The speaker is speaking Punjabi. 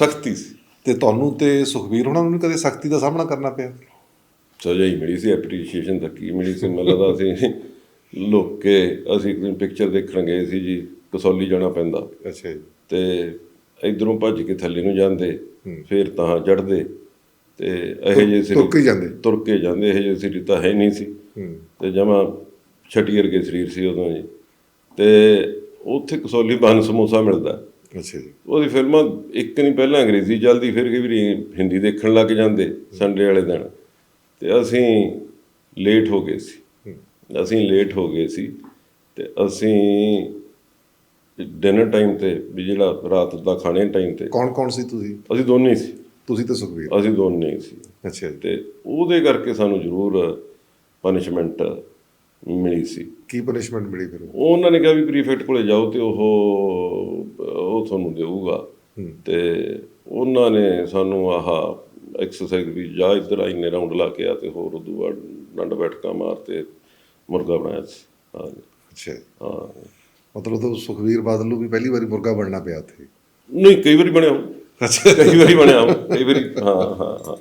ਸਖਤੀ ਸੀ। ਤੇ ਤੁਹਾਨੂੰ ਤੇ ਸੁਖਵੀਰ ਉਹਨਾਂ ਨੂੰ ਕਦੇ ਸਖਤੀ ਦਾ ਸਾਹਮਣਾ ਕਰਨਾ ਪਿਆ? ਸਜ਼ਾ ਹੀ ਮਿਲੀ ਸੀ ਐਪਰੀਸ਼ੀਏਸ਼ਨ ਤੱਕ ਹੀ ਮਿਲੀ ਸੀ? ਮੈਨੂੰ ਲੱਗਦਾ ਅਸੀਂ ਲੋਕ ਕੇ ਅਸੀਂ ਇੱਕ ਪਿਕਚਰ ਦੇਖਣ ਗਏ ਸੀ ਜੀ ਕਸੌਲੀ ਜਾਣਾ ਪੈਂਦਾ। ਅੱਛਾ ਜੀ। ਤੇ ਇਧਰੋਂ ਭੱਜ ਕੇ ਥੱਲੇ ਨੂੰ ਜਾਂਦੇ ਫਿਰ ਤਾਂ ਚੜਦੇ ਤੇ ਇਹ ਜੇ ਤੁਰ ਕੇ ਜਾਂਦੇ। ਤੁਰ ਕੇ ਜਾਂਦੇ ਇਹ ਜੇ ਸਰੀਰ ਤਾਂ ਹੈ ਨਹੀਂ ਸੀ। ਤੇ ਜਮਾ ਛਟੀ ਵਰਗੇ ਸਰੀਰ ਸੀ ਉਦੋਂ ਜੀ। ਤੇ ਉੱਥੇ ਕਸੌਲੀ ਬਨ ਸਮੋਸਾ ਮਿਲਦਾ। ਅੱਛਾ ਜੀ। ਉਹਦੀ ਫਿਲਮਾਂ ਇੱਕ ਨਹੀਂ ਪਹਿਲਾਂ ਅੰਗਰੇਜ਼ੀ ਚੱਲਦੀ ਫਿਰ ਵਾਰੀ ਹਿੰਦੀ ਦੇਖਣ ਲੱਗ ਜਾਂਦੇ ਸੰਡੇ ਵਾਲੇ ਦਿਨ। ਤੇ ਅਸੀਂ ਲੇਟ ਹੋ ਗਏ ਸੀ। ਅਸੀਂ ਲੇਟ ਹੋ ਗਏ ਸੀ ਤੇ ਅਸੀਂ ਡਿਨਰ ਟਾਈਮ ਤੇ ਵੀ ਜਿਹੜਾ ਰਾਤ ਦਾ ਖਾਣੇ ਟਾਈਮ ਤੇ ਕੌਣ ਕੌਣ ਸੀ ਤੁਸੀਂ? ਅਸੀਂ ਦੋਨੇ ਸੀ। ਤੁਸੀਂ ਤੇ ਸੁਖਵੀਰ ਅਸੀਂ ਦੋਨੇ ਸੀ। ਅੱਛਾ ਤੇ ਉਹਦੇ ਕਰਕੇ ਸਾਨੂੰ ਜ਼ਰੂਰ ਪਨਿਸ਼ਮੈਂਟ ਮਿਲੀ ਸੀ। ਕੀ ਪਨਿਸ਼ਮੈਂਟ ਮਿਲੀ ਫਿਰ ਉਹਨਾਂ? ਨੇ ਕਿਹਾ ਵੀ ਪ੍ਰੀਫੈਕਟ ਕੋਲੇ ਜਾਓ ਤੇ ਉਹ ਉਹ ਤੁਹਾਨੂੰ ਦੇਊਗਾ। ਤੇ ਉਹਨਾਂ ਨੇ ਸਾਨੂੰ ਆਹ ਐਕਸਰਸਾਈਜ਼ ਵੀ ਜਾ ਇੱਧਰ ਆ ਇੰਨੇ ਰਾਉਂਡ ਲਾ ਕੇ ਆ ਤੇ ਹੋਰ ਉਦੋਂ ਬਾਅਦ ਡੰਡ ਬੈਠਕਾ ਮਾਰ ਤੇ ਮੁਰਗਾ ਬਣਾਇਆ ਸੀ। ਹਾਂ ਅੱਛਾ। ਹਾਂ। ਮਤਲਬ ਤਾਂ ਸੁਖਵੀਰ ਬਾਦਲ ਨੂੰ ਵੀ ਪਹਿਲੀ ਵਾਰੀ ਮੁਰਗਾ ਬਣਨਾ ਪਿਆ ਉੱਥੇ। ਨਹੀਂ ਕਈ ਵਾਰੀ ਬਣਿਆ। ਅੱਛਾ। ਕਈ ਵਾਰੀ ਬਣਿਆ ਕਈ ਵਾਰੀ ਹਾਂ ਹਾਂ ਹਾਂ।